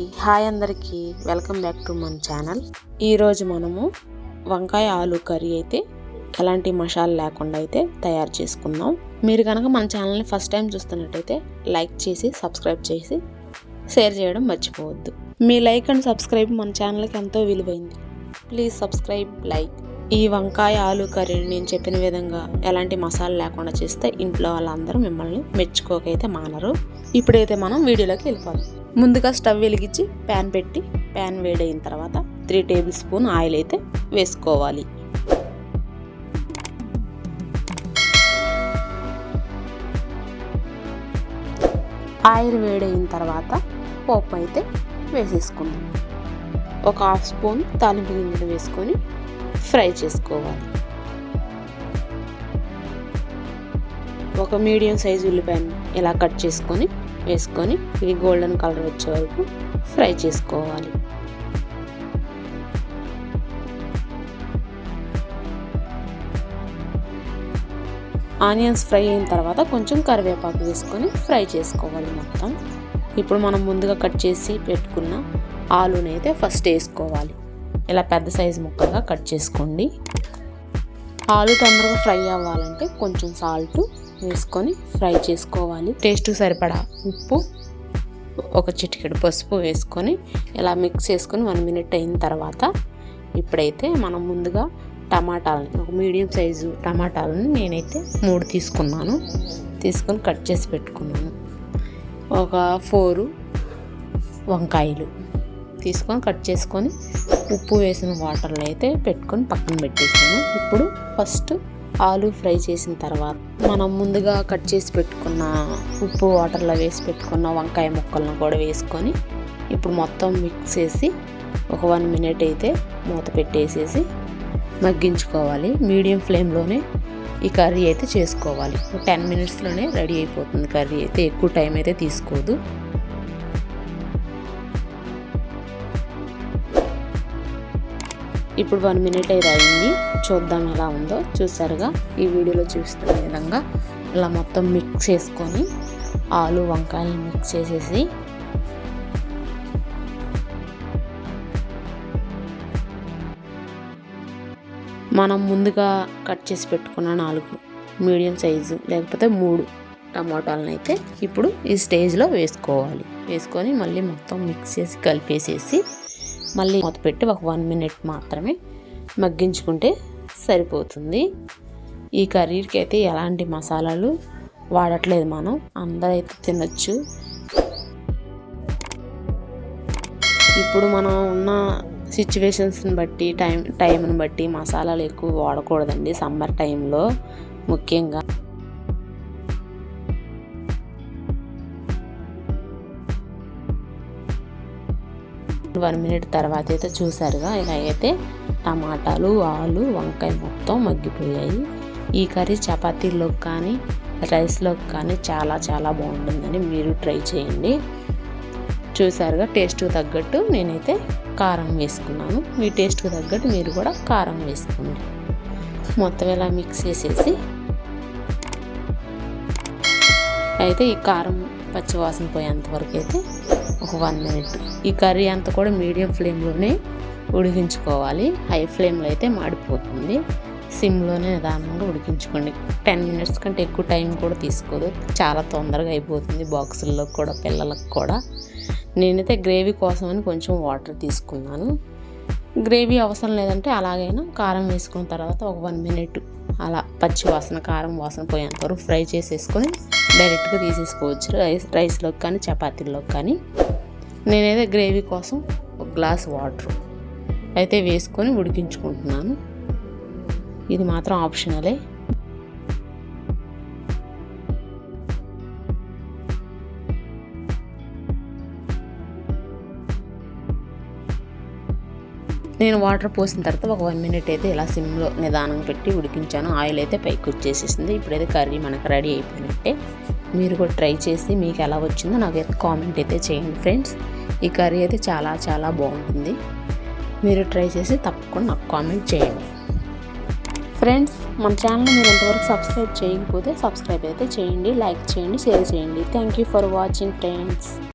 అందరికీ హాయ్ అందరికీ welcome back to మన ఛానల్. ఈరోజు మనము వంకాయ ఆలు కర్రీ అయితే ఎలాంటి మసాలా లేకుండా అయితే తయారు చేసుకుందాం. మీరు కనుక మన ఛానల్ని ఫస్ట్ టైం చూస్తున్నట్టయితే లైక్ చేసి సబ్స్క్రైబ్ చేసి షేర్ చేయడం మర్చిపోవద్దు. మీ లైక్ అండ్ సబ్స్క్రైబ్ మన ఛానల్కి ఎంతో విలువైంది. Please subscribe like. ఈ వంకాయ ఆలు కర్రీని నేను చెప్పిన విధంగా ఎలాంటి మసాలా లేకుండా చేస్తే ఇంట్లో వాళ్ళందరూ మిమ్మల్ని మెచ్చుకోకైతే మానరు. ఇప్పుడైతే మనం వీడియోలోకి వెళ్ళిపోదాం. ముందుగా స్టవ్ వెలిగించి ప్యాన్ పెట్టి ప్యాన్ వేడైన తర్వాత త్రీ టేబుల్ స్పూన్ ఆయిల్ అయితే వేసుకోవాలి. ఆయిల్ వేడైన తర్వాత పోపు అయితే వేసేసుకుందాం. ఒక హాఫ్ స్పూన్ తాలింపు గింజలు వేసుకొని ఫ్రై చేసుకోవాలి. ఒక మీడియం సైజు ఉల్లిపాయను ఇలా కట్ చేసుకొని వేసుకొని ఇది గోల్డెన్ కలర్ వచ్చే వరకు ఫ్రై చేసుకోవాలి. ఆనియన్స్ ఫ్రై అయిన తర్వాత కొంచెం కరివేపాకు వేసుకొని ఫ్రై చేసుకోవాలి మొత్తం. ఇప్పుడు మనం ముందుగా కట్ చేసి పెట్టుకున్న ఆలూని అయితే ఫస్ట్ వేసుకోవాలి. ఇలా పెద్ద సైజు ముక్కలుగా కట్ చేసుకోండి. ఆలు తొందరగా ఫ్రై అవ్వాలంటే కొంచెం సాల్ట్ వేసుకొని ఫ్రై చేసుకోవాలి. టేస్ట్ సరిపడా? ఉప్పు ఒక చిటికెడు పసుపు వేసుకొని ఇలా మిక్స్ చేసుకొని వన్ మినిట్ అయిన తర్వాత ఇప్పుడైతే మనం ముందుగా టమాటాలని ఒక మీడియం సైజు టమాటాలని నేనైతే మూడు తీసుకున్నాను. తీసుకొని కట్ చేసి పెట్టుకున్నాను. ఒక ఫోరు వంకాయలు తీసుకొని కట్ చేసుకొని ఉప్పు వేసిన వాటర్లో అయితే పెట్టుకొని పక్కన పెట్టేసాను. ఇప్పుడు ఫస్ట్ ఆలు ఫ్రై చేసిన తర్వాత మనం ముందుగా కట్ చేసి పెట్టుకున్న ఉప్పు వాటర్లో వేసి పెట్టుకున్న వంకాయ ముక్కలను కూడా వేసుకొని ఇప్పుడు మొత్తం మిక్స్ చేసి ఒక వన్ మినిట్ అయితే మూత పెట్టేసేసి మగ్గించుకోవాలి. మీడియం ఫ్లేమ్లోనే ఈ కర్రీ అయితే చేసుకోవాలి. టెన్ మినిట్స్లోనే రెడీ అయిపోతుంది కర్రీ అయితే. ఎక్కువ టైం అయితే తీసుకోదు. ఇప్పుడు వన్ మినిట్ అయితే అయింది చూద్దాం ఎలా ఉందో. చూసారుగా? ఈ వీడియోలో చూస్తున్న విధంగా ఇలా మొత్తం మిక్స్ చేసుకొని ఆలు వంకాయలు మిక్స్ చేసేసి మనం ముందుగా కట్ చేసి పెట్టుకున్న నాలుగు మీడియం సైజు లేకపోతే మూడు టమాటాలను అయితే ఇప్పుడు ఈ స్టేజ్లో వేసుకోవాలి. వేసుకొని మళ్ళీ మొత్తం మిక్స్ చేసి కలిపేసేసి మళ్ళీ మూత పెట్టి ఒక వన్ మినిట్ మాత్రమే మగ్గించుకుంటే సరిపోతుంది. ఈ కర్రీకి అయితే ఎలాంటి మసాలాలు వాడట్లేదు మనం. అందరూ అయితే తినచ్చు. ఇప్పుడు మనం ఉన్న సిచ్యువేషన్స్ని బట్టి టైం టైంని బట్టి మసాలాలు ఎక్కువ వాడకూడదండి సమ్మర్ టైంలో ముఖ్యంగా. వన్ మినిట్ తర్వాత అయితే చూసారుగా ఇలా అయితే టమాటాలు ఆలు వంకాయ మొత్తం మగ్గిపోయాయి. ఈ కర్రీ చపాతీలోకి కానీ రైస్లోకి కానీ చాలా చాలా బాగుంటుందని మీరు ట్రై చేయండి. చూసారుగా టేస్ట్కి తగ్గట్టు నేనైతే కారం వేసుకున్నాను. మీ టేస్ట్కి తగ్గట్టు మీరు కూడా కారం వేసుకోండి. మొత్తం ఇలా మిక్స్ చేసేసి అయితే ఈ కారం పచ్చివాసన పోయేంత వరకు అయితే ఒక వన్ మినిట్. ఈ కర్రీ అంతా కూడా మీడియం ఫ్లేమ్లోనే ఉడికించుకోవాలి. హై ఫ్లేమ్లో అయితే మాడిపోతుంది. సిమ్లోనే నిదానంగా ఉడికించుకోండి. టెన్ మినిట్స్ కంటే ఎక్కువ టైం కూడా తీసుకోదు. చాలా తొందరగా అయిపోతుంది బాక్సుల్లో కూడా పిల్లలకు కూడా. నేనైతే గ్రేవీ కోసమని కొంచెం వాటర్ తీసుకున్నాను. గ్రేవీ అవసరం లేదంటే అలాగైనా కారం వేసుకున్న తర్వాత ఒక వన్ మినిట్ అలా పచ్చి వాసన కారం వాసన పోయేంత వరకు ఫ్రై చేసేసుకొని డైరెక్ట్గా తీసేసుకోవచ్చు. రైస్ రైస్లోకి కానీ చపాతీల్లోకి కానీ. నేనైతే గ్రేవీ కోసం ఒక గ్లాస్ వాటర్ అయితే వేసుకొని ఉడికించుకుంటున్నాను. ఇది మాత్రం ఆప్షనలే. నేను వాటర్ పోసిన తర్వాత ఒక వన్ మినిట్ అయితే ఇలా సిమ్లో నిదానం పెట్టి ఉడికించాను. ఆయిల్ అయితే పైకి వచ్చేసేసింది. ఇప్పుడైతే కర్రీ మనకు రెడీ అయిపోయినట్టే. మీరు కూడా ట్రై చేసి మీకు ఎలా వచ్చిందో నాకైతే కామెంట్ అయితే చేయండి ఫ్రెండ్స్. ఈ కర్రీ అయితే చాలా చాలా బాగుంటుంది. మీరు ట్రై చేసి తప్పకుండా నాకు కామెంట్ చేయండి. ఫ్రెండ్స్ మన ఛానల్ మీరు ఎంతవరకు సబ్స్క్రైబ్ చేయకపోతే సబ్స్క్రైబ్ అయితే చేయండి లైక్ చేయండి షేర్ చేయండి. Thank you for watching friends